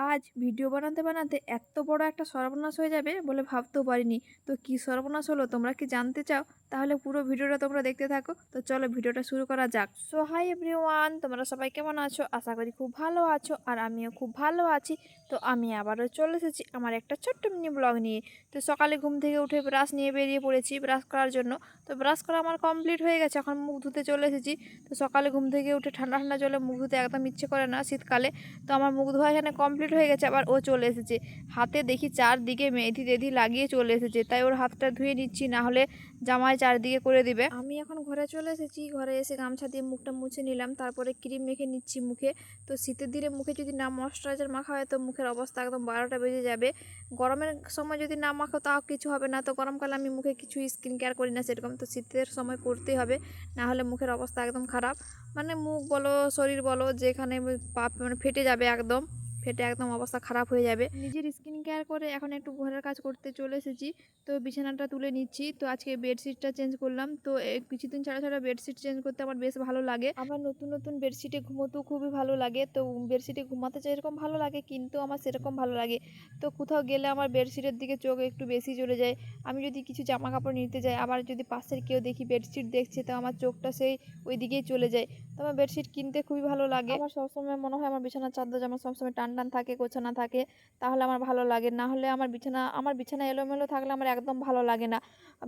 আজ ভিডিও বানাতে বানাতে এত বড় একটা সর্বনাশ হয়ে যাবে বলে ভাবতেও পারিনি। তো কি সর্বনাশ হলো তোমরা কি জানতে চাও? তাহলে পুরো ভিডিওটা তোমরা দেখতে থাকো। তো চলো ভিডিওটা শুরু করা যাক। সো হাই এভরিওয়ান তোমরা সবাই কেমন আছো? আশা করি খুব ভালো আছো আর আমিও খুব ভালো আছি। তো আমি আবারও চলে এসেছি আমার একটা ছোট্ট মিনি ব্লগ নিয়ে। তো সকালে ঘুম থেকে উঠে ব্রাশ নিয়ে বেরিয়ে পড়েছি ব্রাশ করার জন্য। তো ব্রাশ করা আমার কমপ্লিট হয়ে গেছে, এখন মুখ ধুতে চলে এসেছি। তো সকালে ঘুম থেকে উঠে ঠান্ডা ঠান্ডা জলে মুখ ধুতে একদম ইচ্ছে করে না শীতকালে। তো আমার মুখ ধোয়া এখানে কমপ্লিট হয়ে গেছে, আবার ও চলে এসেছে। হাতে দেখি চারদিকে মেথি টেথি লাগিয়ে চলে এসেছে, তাই ওর হাতটা ধুয়ে নিচ্ছি না হলে জামাই চারদিকে করে দিবে। আমি এখন ঘরে চলে এসেছি। ঘরে এসে গামছা দিয়ে মুখটা মুছে নিলাম। তারপরে ক্রিম মেখে নিচ্ছি মুখে। তো শীতের দিনে মুখে যদি না ময়শ্চারাইজার মাখা হয়, তো মুখের অবস্থা একদম বারোটা বেজে যাবে। গরমের সময় যদি না মাখো, তাও কিছু হবে না। তো গরমকালে আমি মুখে কিছু স্কিন কেয়ার করি না সেরকম। তো শীতের সময় করতেই হবে। না হলে মুখের অবস্থা একদম খারাপ। মানে মুখ বলো, শরীর বলো, যেখানে পাপ মানে ফেটে যাবে একদম। ফেটে একদম অবস্থা খারাপ হয়ে যাবে। নিজের স্কিন কেয়ার করে এখন একটু ঘরের কাজ করতে চলে এসেছি। তো বিছানাটা তুলে নিচ্ছি। তো আজকে বেডশিটটা চেঞ্জ করলাম। তো কিছুদিন ছাড়া ছাড়া বেডশিট চেঞ্জ করতে আমার বেশ ভালো লাগে। আমার নতুন নতুন বেডশিটে ঘুমোতেও খুবই ভালো লাগে। তো বেডশিটে ঘুমাতে যেরকম ভালো লাগে কিন্তু আমার সেরকম ভালো লাগে। তো কোথাও গেলে আমার বেডশিটের দিকে চোখ একটু বেশি চলে যায়। আমি যদি কিছু জামা কাপড় নিতে যাই আবার যদি পাশের কেউ দেখি বেডশিট দেখছে তো আমার চোখটা সেই ওই দিকেই চলে যায়। তো আমার বেডশিট কিনতে খুবই ভালো লাগে। আমার সবসময় মনে হয় আমার বিছানার চাদর যেমন সবসময় টান টান থাকে, গোছানো থাকে, তাহলে আমার ভালো লাগে। না হলে আমার বিছানা আমার বিছানা এলোমেলো থাকলে আমার একদম ভালো লাগে না।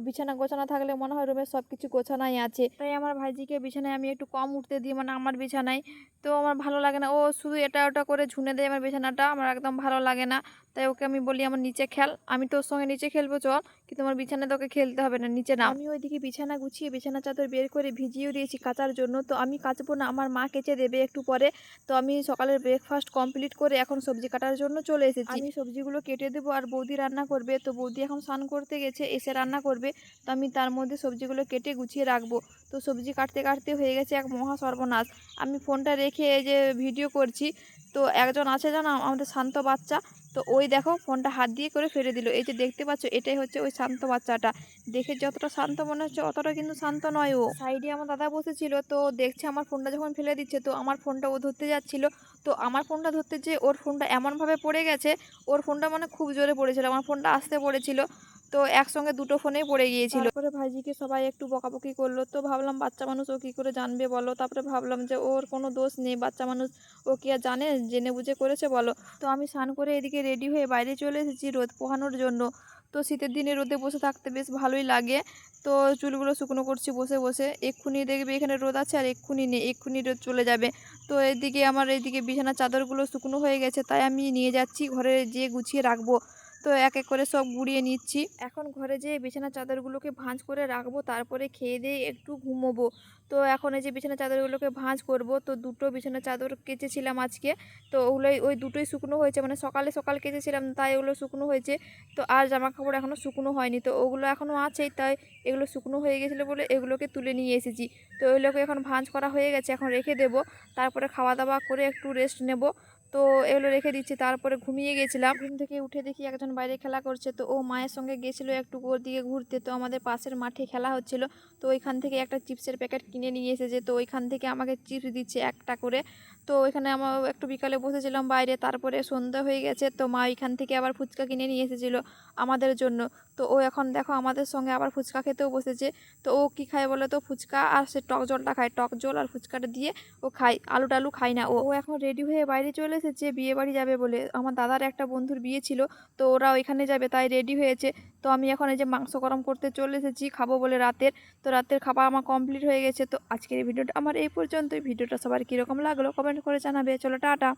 বিছানা গোছানো থাকলে মনে হয় রুমের সব কিছু গোছানাই আছে। তাই আমার ভাইজিকে বিছানায় আমি একটু কম উঠতে দিই মানে আমার বিছানায়। তো আমার ভালো লাগে না। ও শুধু এটা ওটা করে ঝুনে দেয় আমার বিছানাটা, আমার একদম ভালো লাগে না। তাই ওকে আমি বলি, আমার নিচে খেল। আমি তোর সঙ্গে নিচে খেলব, চল। কিন্তু আমার বিছানায় তোকে খেলতে হবে না, নিচে না আমি ওইদিকে বিছানা গুছিয়ে, বিছানা চাদর বের করে ভিজিয়েও দিয়েছি কাচার জন্য। তো আমি কাচবো না, আমার মা কেচে দেবে একটু পরে। তো আমি সকালের ব্রেকফাস্ট কমপ্লিট করে এখন সবজি কাটার জন্য চলে এসেছি। আমি সবজিগুলো কেটে দেবো আর বৌদি রান্না করবে। তো বৌদি এখন স্নান করতে গেছে এসে রান্না করবে। তো আমি তার মধ্যে সবজিগুলো কেটে গুছিয়ে রাখব। তো সবজি কাটতে কাটতে হয়ে গেছে এক মহা সর্বনাশ। আমি ফোনটা রেখে এই যে ভিডিও করছি তো একজন আছে জানো আমাদের শান্ত বাচ্চা? তো ওই দেখো ফোনটা হাত দিয়ে করে ফেলে দিল। এই যে দেখতে পাচ্ছ এটাই হচ্ছে ওই শান্ত বাচ্চাটা। দেখে যতটা শান্ত মনে হচ্ছে অতটা কিন্তু শান্ত নয় ও। সাইডে আমার দাদা বসেছিল তো দেখছে আমার ফোনটা যখন ফেলে দিচ্ছে তো আমার ফোনটা ও ধরতে যাচ্ছিল। তো আমার ফোনটা ধরতে যে ওর ফোনটা এমনভাবে পড়ে গেছে, ওর ফোনটা মানে খুব জোরে পড়েছিল, আমার ফোনটা আসতে পড়েছিল। তো একসঙ্গে দুটো ফোনেই পড়ে গিয়েছিল। তারপরে ভাইজিকে সবাই একটু বকাবকি করল। তো ভাবলাম, বাচ্চা মানুষ ও কী করে জানবে বলো? তারপরে ভাবলাম যে ওর কোনো দোষ নেই, বাচ্চা মানুষ ও কি আর জানে, জেনে বুঝে করেছে বলো। তো আমি স্নান করে এদিকে রেডি হয়ে বাইরে চলে এসেছি রোদ পোহানোর জন্য। তো শীতের দিনে রোদে বসে থাকতে বেশ ভালোই লাগে। তো চুলগুলো শুকনো করছি বসে বসে। এক্ষুনি দেখবে এখানে রোদ আছে আর এক্ষুনি নেই, এক্ষুনি রোদ চলে যাবে। তো এদিকে আমার এইদিকে বিছানার চাদরগুলো শুকনো হয়ে গেছে, তাই আমি নিয়ে যাচ্ছি, ঘরে যেয়ে গুছিয়ে রাখব। তো এক এক করে সব গুড়িয়ে নিচ্ছি। এখন ঘরে যেয়ে বিছানার চাদরগুলোকে ভাঁজ করে রাখব, তারপরে খেয়ে দিয়ে একটু ঘুমোবো। তো এখন এই যে বিছানার চাদরগুলোকে ভাঁজ করব, তো দুটো বিছানার চাদর কেচেছিলাম আজকে। তো ওগুলোই ওই দুটোই শুকনো হয়েছে মানে সকালে সকাল কেচেছিলাম, তাই ওগুলো শুকনো হয়েছে। তো আর জামা কাপড় এখনও শুকনো হয়নি। তো ওগুলো এখনও আছেই, তাই এগুলো শুকনো হয়ে গেছিল বলে এগুলোকে তুলে নিয়ে এসেছি। তো ওইগুলোকে এখন ভাঁজ করা হয়ে গেছে, এখন রেখে দেবো। তারপরে খাওয়া দাওয়া করে একটু রেস্ট নেব। তো এগুলো রেখে দিচ্ছি। তারপরে ঘুমিয়ে গেছিলাম। ঘুম থেকে উঠে দেখি একজন বাইরে খেলা করছে। তো ও মায়ের সঙ্গে গেছিল একটু ওর দিকে ঘুরতে। তো আমাদের পাশের মাঠে খেলা হচ্ছিল। তো ওইখান থেকে একটা চিপসের প্যাকেট কিনে নিয়ে এসেছে। তো ওইখান থেকে আমাকে চিপস দিচ্ছে একটা করে। তো ওইখানে আমার একটু বিকালে বসেছিলাম বাইরে। তারপরে সন্ধ্যা হয়ে গেছে। তো মা ওইখান থেকে আবার ফুচকা কিনে নিয়ে এসেছিল আমাদের জন্য। তো ও এখন দেখো আমাদের সঙ্গে আবার ফুচকা খেতেও বসেছে। তো ও কী খায় বলে তো? ফুচকা আর সে টক জলটা খায়। টক জল আর ফুচকাটা দিয়ে ও খায়। আলু টালু খায় না ও। ও এখন রেডি হয়ে বাইরে চলে এসেছে বিয়ে বাড়ি যাবে বলে। আমার দাদার একটা বন্ধুর বিয়ে ছিল, তো ওরা ওইখানে যাবে, তাই রেডি হয়েছে। তো আমি এখন এই যে মাংস গরম করতে চলে এসেছি, খাব বলে রাতের। তো রাতের খাবার আমার কমপ্লিট হয়ে গেছে। তো আজকের ভিডিওটা আমার এই পর্যন্তই। ভিডিওটা সবার কীরকম লাগল কমেন্ট করে জানাবে। চলো, টাটা।